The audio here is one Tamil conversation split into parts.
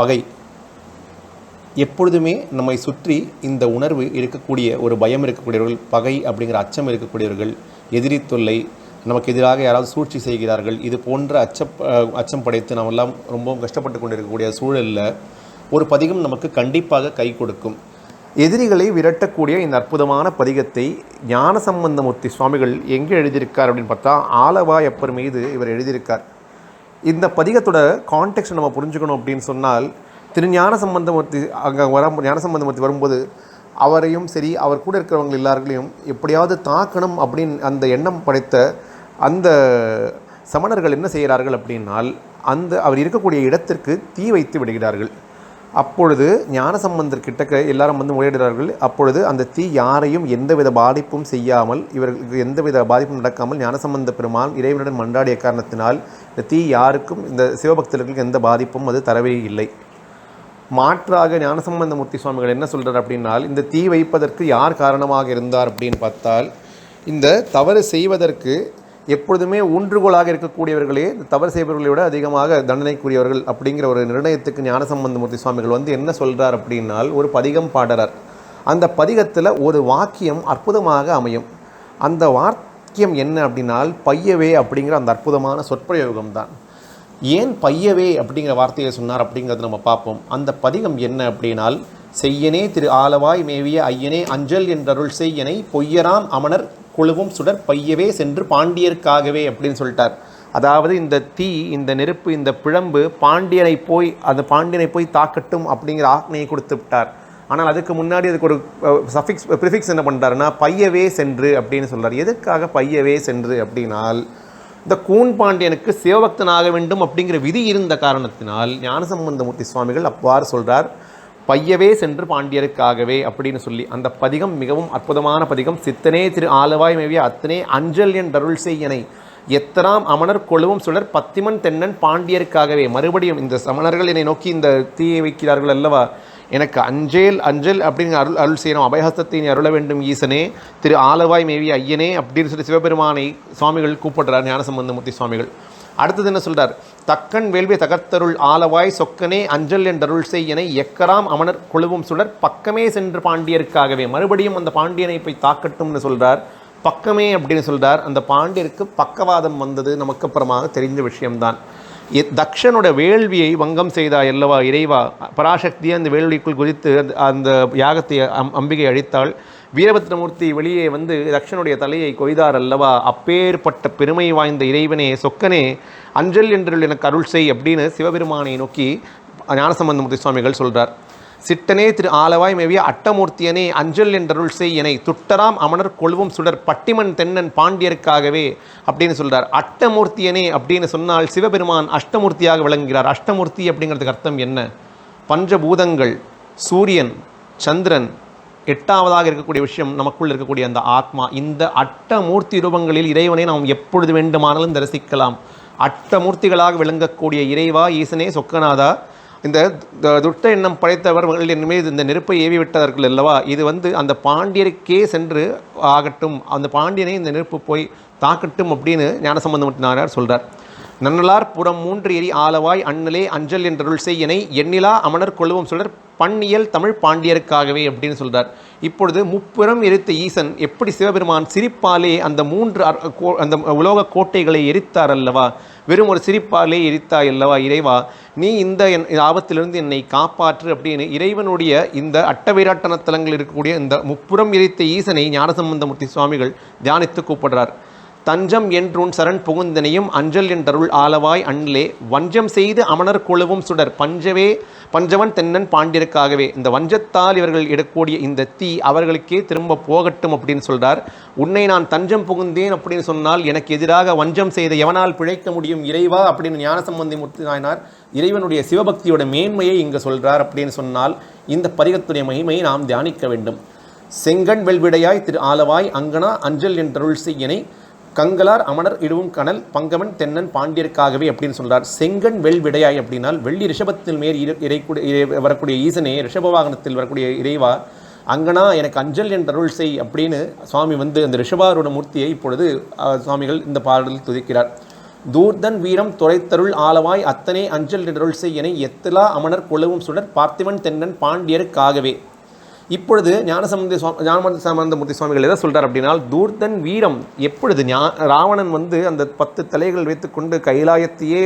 பகை. எப்பொழுதுமே நம்மை சுற்றி இந்த உணர்வு இருக்கக்கூடிய ஒரு பயம் இருக்கக்கூடியவர்கள் பகை அப்படிங்கிற அச்சம் இருக்கக்கூடியவர்கள் எதிரி தொல்லை நமக்கு எதிராக யாராவது சூழ்ச்சி செய்கிறார்கள் இது போன்ற அச்ச அச்சம் படைத்து நாம் எல்லாம் ரொம்பவும் கஷ்டப்பட்டு கொண்டிருக்கக்கூடிய சூழலில் ஒரு பதிகம் நமக்கு கண்டிப்பாக கை கொடுக்கும். எதிரிகளை விரட்டக்கூடிய இந்த அற்புதமான பதிகத்தை ஞானசம்பந்தமூர்த்தி சுவாமிகள் எங்கே எழுதியிருக்கார் அப்படின்னு பார்த்தா ஆலவாய் அப்பர் மீது இவர் எழுதியிருக்கார். இந்த பதிகத்தோட கான்டெக்ட் நம்ம புரிஞ்சுக்கணும் அப்படின்னு சொன்னால் திரு ஞான சம்பந்தமூர்த்தி அங்கே வர ஞான சம்பந்தமூர்த்தி வரும்போது அவரையும் சரி அவர் கூட இருக்கிறவங்க எல்லார்களையும் எப்படியாவது தாக்கணும் அப்படின்னு அந்த எண்ணம் படைத்த அந்த சமணர்கள் என்ன செய்கிறார்கள் அப்படின்னால் அந்த அவர் இருக்கக்கூடிய இடத்திற்கு தீ வைத்து விடுகிறார்கள். அப்பொழுது ஞானசம்பந்தர் கிட்டக்க எல்லாரும் வந்து முறையிடுகிறார்கள். அப்பொழுது அந்த தீ யாரையும் எந்தவித பாதிப்பும் செய்யாமல் இவர்களுக்கு எந்தவித பாதிப்பும் நடக்காமல் ஞானசம்பந்த பெருமான் இறைவனுடன் மன்றாடிய காரணத்தினால் இந்த தீ யாருக்கும் இந்த சிவபக்தர்களுக்கு எந்த பாதிப்பும் அது தரவே இல்லை. மாற்றாக ஞானசம்பந்தமூர்த்தி சுவாமிகள் என்ன சொல்கிறார் அப்படின்னால் இந்த தீ வைப்பதற்கு யார் காரணமாக இருந்தார் அப்படின்னு பார்த்தால் இந்த தவறு செய்வதற்கு எப்பொழுதுமே ஊன்றுகோலாக இருக்கக்கூடியவர்களே இந்த தவறு செய்பவர்களை விட அதிகமாக தண்டனைக்குரியவர்கள் அப்படிங்கிற ஒரு நிர்ணயத்துக்கு ஞானசம்பந்தமூர்த்தி சுவாமிகள் வந்து என்ன சொல்கிறார் அப்படின்னால் ஒரு பதிகம் பாடுறார். அந்த பதிகத்தில் ஒரு வாக்கியம் அற்புதமாக அமையும். அந்த வார்த்தை முக்கியம் என்ன அப்படின்னால் பையவே அப்படிங்கிற அந்த அற்புதமான சொற்பிரயோகம் தான் ஏன் பையவே அப்படிங்கிற வார்த்தையை சொன்னார் அப்படிங்கிறத நம்ம பார்ப்போம். அந்த பதிகம் என்ன அப்படின்னால் செய்யனே திரு ஆலவாய் மேவிய ஐயனே அஞ்சல் என்றருள் செய்யனை பொய்யராம் அமனர் குழுவும் சுடர் பையவே சென்று பாண்டியருக்காகவே அப்படின்னு சொல்லிட்டார். அதாவது இந்த தீ இந்த நெருப்பு இந்த பிழம்பு பாண்டியனை போய் அந்த பாண்டியனை போய் தாக்கட்டும் அப்படிங்கிற ஆக்னையை கொடுத்து விட்டார். ஆனால் அதுக்கு முன்னாடி அதுக்கு ஒரு சஃபிக்ஸ் ப்ரிஃபிக்ஸ் என்ன பண்ணுறாருன்னா பையவே சென்று அப்படின்னு சொல்கிறார் எதுக்காக பையவே சென்று அப்படின்னால் இந்த கூன் பாண்டியனுக்கு சிவபக்தனாக வேண்டும் அப்படிங்கிற விதி இருந்த காரணத்தினால் ஞானசம்பந்தமூர்த்தி சுவாமிகள் அவ்வாறு சொல்கிறார் பையவே சென்று பாண்டியருக்காகவே அப்படின்னு சொல்லி அந்த பதிகம் மிகவும் அற்புதமான பதிகம். சித்தனே திரு ஆலவாய் மேவிய அத்தனே அஞ்சல் என் அருள் செய்யனை. எத்தனாம் அமணர் கொழுவும் சுடர் பத்திமன் தென்னன் பாண்டியருக்காகவே. மறுபடியும் இந்த சமணர்கள் என்னை நோக்கி இந்த தீயை வைக்கிறார்கள் அல்லவா? எனக்கு அஞ்சேல் அஞ்சல் அப்படின்னு அருள் அருள் செய்யணும். அபயஹஸ்தத்தின் நீ அருள வேண்டும் ஈசனே. திரு ஆலவாய் மேவி ஐயனே அப்படின்னு சொல்லி சிவபெருமானை சுவாமிகள் கூப்பிடுறார் ஞானசம்பந்தமூர்த்தி சுவாமிகள். அடுத்தது என்ன சொல்கிறார் தக்கன் வேள்வி தகர்த்தருள் ஆலவாய் சொக்கனே அஞ்சல் என்றருள் செய்யனை எக்கராம் அமனர் குழுவும் சுடர் பக்கமே சென்று பாண்டியருக்காகவே. மறுபடியும் அந்த பாண்டியனை போய் தாக்கட்டும்னு சொல்கிறார் பக்கமே அப்படின்னு சொல்கிறார் அந்த பாண்டியருக்கு பக்கவாதம் வந்தது நமக்கு அப்புறமாக தெரிந்த விஷயம்தான். எ- தக்ஷனோட வேள்வியை வங்கம் செய்தாய் அல்லவா? இறைவா? பராசக்தியை அந்த வேள்விக்குள் குதித்து அந்த- அந்த யாகத்தை அம் அம்பிகை அழித்தாள். வீரபத்ரமூர்த்தி வெளியே வந்து தக்ஷனுடைய தலையை கொய்தார் அல்லவா? அப்பேற்பட்ட பெருமை வாய்ந்த இறைவனே சொக்கனே அஞ்சல் என்று எனக்கு அருள் செய் அப்படின்னு சிவபெருமானை நோக்கி ஞானசம்பந்தமூர்த்தி சுவாமிகள் சொல்கிறார் சிட்டனே திரு ஆலவாய் மேவிய அட்டமூர்த்தியனே அஞ்சல் என்றருள் செய்யனை துட்டராம் அமனர் கொழுவும் சுடர் பட்டிமன் தென்னன் பாண்டியருக்காகவே அப்படின்னு சொல்றார். அட்டமூர்த்தியனே அப்படின்னு சொன்னால் சிவபெருமான் அஷ்டமூர்த்தியாக விளங்குகிறார். அஷ்டமூர்த்தி அப்படிங்கிறதுக்கு அர்த்தம் என்ன? பஞ்சபூதங்கள் சூரியன் சந்திரன் எட்டாவதாக இருக்கக்கூடிய விஷயம் நமக்குள் இருக்கக்கூடிய அந்த ஆத்மா. இந்த அட்டமூர்த்தி ரூபங்களில் இறைவனை நாம் எப்பொழுது வேண்டுமானாலும் தரிசிக்கலாம். அட்டமூர்த்திகளாக விளங்கக்கூடிய இறைவா ஈசனே சொக்கநாதா இந்த துட்ட எண்ணம் படைத்தவர் என் மீது இந்த நெருப்பை ஏவி விட்டார்கள் அல்லவா? இது வந்து அந்த பாண்டியருக்கே சென்று ஆகட்டும். அந்த பாண்டியனை இந்த நெருப்பு போய் தாக்கட்டும் அப்படின்னு ஞானசம்பந்தமூர்த்தினார் சொல்கிறார் நன்னலார் புறம் மூன்று எரி ஆலவாய் அண்ணலே அஞ்சல் என்றருள் செய்யனை எண்ணிலா அமனர் கொள்ளுவோம் சொல்றார் பண்ணியல் தமிழ் பாண்டியருக்காகவே அப்படின்னு சொல்கிறார் இப்பொழுது முப்புறம் எரித்த ஈசன் எப்படி சிவபெருமான் சிரிப்பாலே அந்த மூன்று கோ- அந்த உலோக கோட்டைகளை எரித்தார் அல்லவா? வெறும் ஒரு சிரிப்பாலே எரித்தாய் அல்லவா இறைவா? நீ இந்த என் ஆபத்திலிருந்து என்னை காப்பாற்று அப்படின்னு இறைவனுடைய இந்த அட்டவீராட்டன தலங்களில் இருக்கக்கூடிய இந்த முப்புறம் எரித்த ஈசனை ஞானசம்பந்தமூர்த்தி சுவாமிகள் தியானித்து கூப்பிடுறார். தஞ்சம் என்றுன் சரண் புகுந்தனையும் அஞ்சல் என்றருள் ஆலவாய் அண்ணிலே வஞ்சம் செய்து அமணர் குழுவும் சுடர் பஞ்சவே பஞ்சவன் தென்னன் பாண்டியருக்காகவே. இந்த வஞ்சத்தால் இவர்கள் இடக்கூடிய இந்த தீ அவர்களுக்கே திரும்ப போகட்டும் அப்படின்னு சொல்றார். உன்னை நான் தஞ்சம் புகுந்தேன் அப்படின்னு சொன்னால் எனக்கு எதிராக வஞ்சம் செய்த எவனால் பிழைக்க முடியும் இறைவா அப்படின்னு ஞானசம்பந்தி முத்து நாயனார் இறைவனுடைய சிவபக்தியோட மேன்மையை இங்கு சொல்றார் அப்படின்னு சொன்னால் இந்த பரிகத்துடைய மகிமையை நாம் தியானிக்க வேண்டும். செங்கண் வெல்விடையாய் திரு ஆலவாய் அங்கனா அஞ்சல் என்றருள் செய்யனை கங்கலார் அமணர் இடுவும் கனல் பங்கவன் தென்னன் பாண்டியருக்காகவே அப்படின்னு சொல்றார். செங்கன் வெள் விடையாய் அப்படின்னால் வெள்ளி ரிஷபத்தில் மேல் இறைக்கூடிய இறை- வரக்கூடிய ஈசனே ரிஷப வாகனத்தில் வரக்கூடிய இறைவா அங்கனா எனக்கு அஞ்சல் என்ற அருள் செய் அப்படின்னு சுவாமி வந்து அந்த ரிஷபாரோட மூர்த்தியை இப்பொழுது சுவாமிகள் இந்த பாடலில் துதிக்கிறார். தூர்தன் வீரம் துரைத்தருள் ஆளவாய் அத்தனை அஞ்சல் நெருள்சை என எத்தலா அமனர் கொழுவும் சுடர் பார்த்திவன் தென்னன் பாண்டியருக்காகவே. இப்பொழுது ஞானசம்பந்த சுவாமி ஞானமந்த சம்பந்தமூர்த்தி சுவாமிகள் எதை சொல்கிறார் அப்படின்னா தூர்தன் வீரம் எப்பொழுது ஞா ராவணன் வந்து அந்த பத்து தலைகள் வைத்துக்கொண்டு கைலாயத்தையே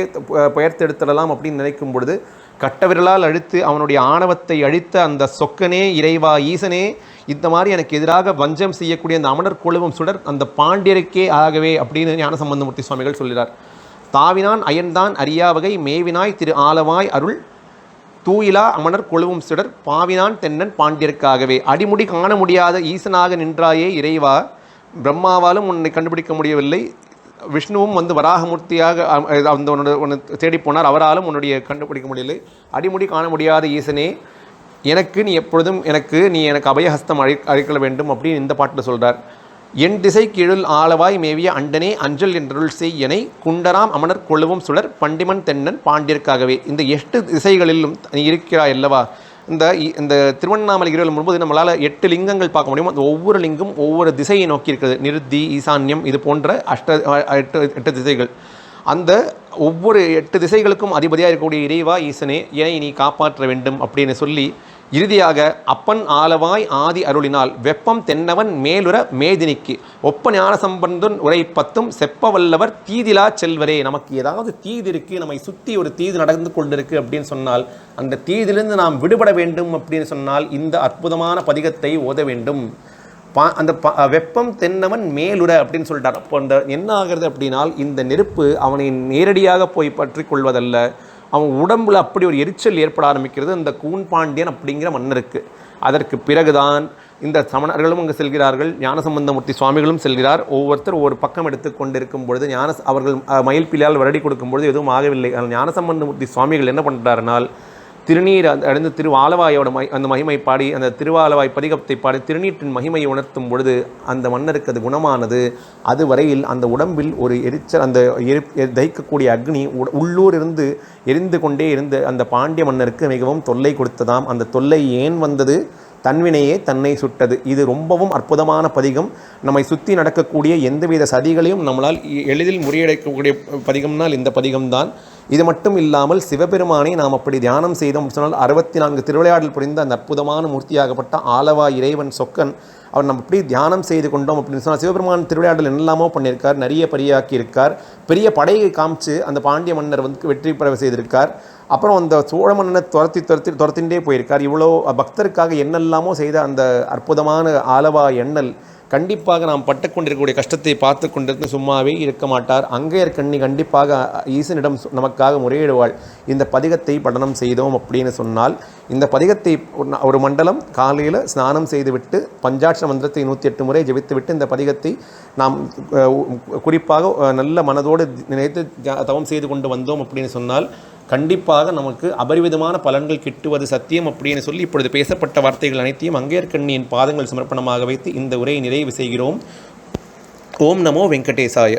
பெயர்த்தெடுத்துடலாம் அப்படின்னு நினைக்கும் பொழுது கட்டவிரலால் அழித்து அவனுடைய ஆணவத்தை அழித்த அந்த சொக்கனே இறைவா ஈசனே இந்த மாதிரி எனக்கு எதிராக வஞ்சம் செய்யக்கூடிய அந்த அமனர் குழுவம் சுடர் அந்த பாண்டியருக்கே ஆகவே அப்படின்னு ஞானசம்பந்தமூர்த்தி சுவாமிகள் சொல்கிறார். தாவினான் அயன்தான் அரியாவகை மேவினாய் திரு ஆலவாய் அருள் தூயிலா அமனர் கொழுவும் சுடர் பாவினான் தென்னன் பாண்டியருக்காகவே. அடிமுடி காண முடியாத ஈசனாக நின்றாயே இறைவா. பிரம்மாவாலும் உன்னை கண்டுபிடிக்க முடியவில்லை. விஷ்ணுவும் வந்து வராகமூர்த்தியாக அந்த உன்னோட உன்னை தேடி போனார். அவராலும் உன்னுடைய கண்டுபிடிக்க முடியலை அடிமுடி காண முடியாத ஈசனே எனக்கு நீ எப்பொழுதும் எனக்கு நீ எனக்கு அபயஹஸ்தம் அழி அழைக்கல வேண்டும் அப்படின்னு இந்த பாட்டில் சொல்கிறார் என் திசை கீழுள் ஆளவாய் மேவிய அண்டனே அஞ்சல் என்றருள் செய் எனை குண்டராம் அமனர் கொழுவும் சுடர் பண்டிமன் தென்னன் பாண்டியர்க்காகவே. இந்த எட்டு திசைகளிலும் நீ இருக்கிறாய் அல்லவா? இந்த இந்த திருவண்ணாமலை கிரிவலம் முன்பது நம்மளால் எட்டு லிங்கங்கள் பார்க்க முடியும் அந்த ஒவ்வொரு லிங்கம் ஒவ்வொரு திசையை நோக்கி இருக்கிறது. நிருத்தி ஈசான்யம் இது போன்ற அஷ்ட எட்டு எட்டு திசைகள். அந்த ஒவ்வொரு எட்டு திசைகளுக்கும் அதிபதியாக இருக்கக்கூடிய இறைவா ஈசனே ஏன் நீ காப்பாற்ற வேண்டும் அப்படின்னு சொல்லி இறுதியாக அப்பன் ஆலவாய் ஆதி அருளினால் வெப்பம் தென்னவன் மேலுற மேதினிக்கு. ஒப்ப ஞான சம்பந்தன் உரை பத்தும் செப்ப வல்லவர் தீதிலா செல்வரே. நமக்கு ஏதாவது தீது இருக்கு நம்மை சுற்றி ஒரு தீது நடந்து கொண்டிருக்கு அப்படின்னு சொன்னால் அந்த தீதிலிருந்து நாம் விடுபட வேண்டும் அப்படின்னு சொன்னால் இந்த அற்புதமான பதிகத்தை ஓத வேண்டும். பா அந்த ப வெப்பம் தென்னவன் மேலுற அப்படின்னு சொல்லிட்டார். அப்போ அந்த என்ன ஆகிறது அப்படின்னால் இந்த நெருப்பு அவனை நேரடியாக போய் பற்றி கொள்வதல்ல. அவன் உடம்புல அப்படி ஒரு எரிச்சல் ஏற்பட ஆரம்பிக்கிறது அந்த கூன் பாண்டியன் அப்படிங்கிற மன்னருக்கு. அதற்கு பிறகுதான் இந்த சமணர்களும் அங்கு செல்கிறார்கள் ஞானசம்பந்தமூர்த்தி சுவாமிகளும் செல்கிறார். ஒவ்வொருத்தர் ஒவ்வொரு பக்கம் எடுத்து கொண்டிருக்கும் பொழுது ஞான அவர்கள் மயில் பிள்ளையால் வருடி கொடுக்கும் பொழுது எதுவும் ஆகவில்லை. ஞானசம்பந்தமூர்த்தி சுவாமிகள் என்ன பண்ணுறாருனால் திருநீர் அடைந்து திரு திருவாலவாயோட மை அந்த மகிமை பாடி அந்த திருவாலவாய் பதிகத்தை பாடி திருநீற்றின் மகிமையை உணர்த்தும் பொழுது அந்த மன்னருக்கு அது குணமானது. அது வரையில் அந்த உடம்பில் ஒரு எரிச்சல் அந்த எரி- எ- தகிக்கக்கூடிய அக்னி உ- உள்ளூர் இருந்து எரிந்து கொண்டே இருந்து அந்த பாண்டிய மன்னருக்கு மிகவும் தொல்லை கொடுத்ததாம். அந்த தொல்லை ஏன் வந்தது? தன்வினையே தன்னை சுட்டது. இது ரொம்பவும் அற்புதமான பதிகம். நம்மை சுற்றி நடக்கக்கூடிய எந்தவித சதிகளையும் நம்மளால் எளிதில் முறியடைக்கக்கூடிய பதிகம்னால் இந்த பதிகம்தான். இது மட்டும் இல்லாமல் சிவபெருமானை நாம் அப்படி தியானம் செய்தோம் சொன்னால் அறுபத்தி நான்கு திருவிளையாடல் புரிந்த அந்த அற்புதமான மூர்த்தியாகப்பட்ட ஆலவா இறைவன் சொக்கன் அவர் நம்ம இப்படி தியானம் செய்து கொண்டோம் அப்படின்னு சொன்னால் சிவபெருமான் திருவிளையாடல் என்னெல்லாமோ பண்ணியிருக்கார் நிறைய பரியாக்கி இருக்கார் பெரிய படையை காமிச்சு அந்த பாண்டிய மன்னர் வந்து வெற்றி பெற செய்திருக்கார். அப்புறம் அந்த சோழ மன்னனை துரத்தி துரத்தி துரத்தின்றே போயிருக்கார். இவ்வளோ பக்தருக்காக என்னெல்லாமோ செய்த அந்த அற்புதமான ஆலவா எண்ணல் கண்டிப்பாக நாம் பட்டுக்கொண்டிருக்கக்கூடிய கஷ்டத்தை பார்த்து கொண்டிருந்து சும்மாவே இருக்க மாட்டார். அங்கையர் கண்ணி கண்டிப்பாக ஈசனிடம் சு- நமக்காக முறையிடுவாள். இந்த பதிகத்தை படனம் செய்தோம் அப்படின்னு சொன்னால் இந்த பதிகத்தை ஒரு மண்டலம் காலையில் ஸ்நானம் செய்துவிட்டு பஞ்சாட்ச மந்திரத்தை நூற்றி எட்டு முறை ஜெபித்துவிட்டு இந்த பதிகத்தை நாம் குறிப்பாக நல்ல மனதோடு நினைத்து தவம் செய்து கொண்டு வந்தோம் அப்படின்னு சொன்னால் கண்டிப்பாக நமக்கு அபரிவிதமான பலன்கள் கிட்டுவது சத்தியம் அப்படின்னு சொல்லி இப்பொழுது பேசப்பட்ட வார்த்தைகள் அனைத்தையும் அங்கேற்கண்ணியின் பாதங்கள் சமர்ப்பணமாக வைத்து இந்த உரையை நிறைவு செய்கிறோம். ஓம் நமோ வெங்கடேசாய.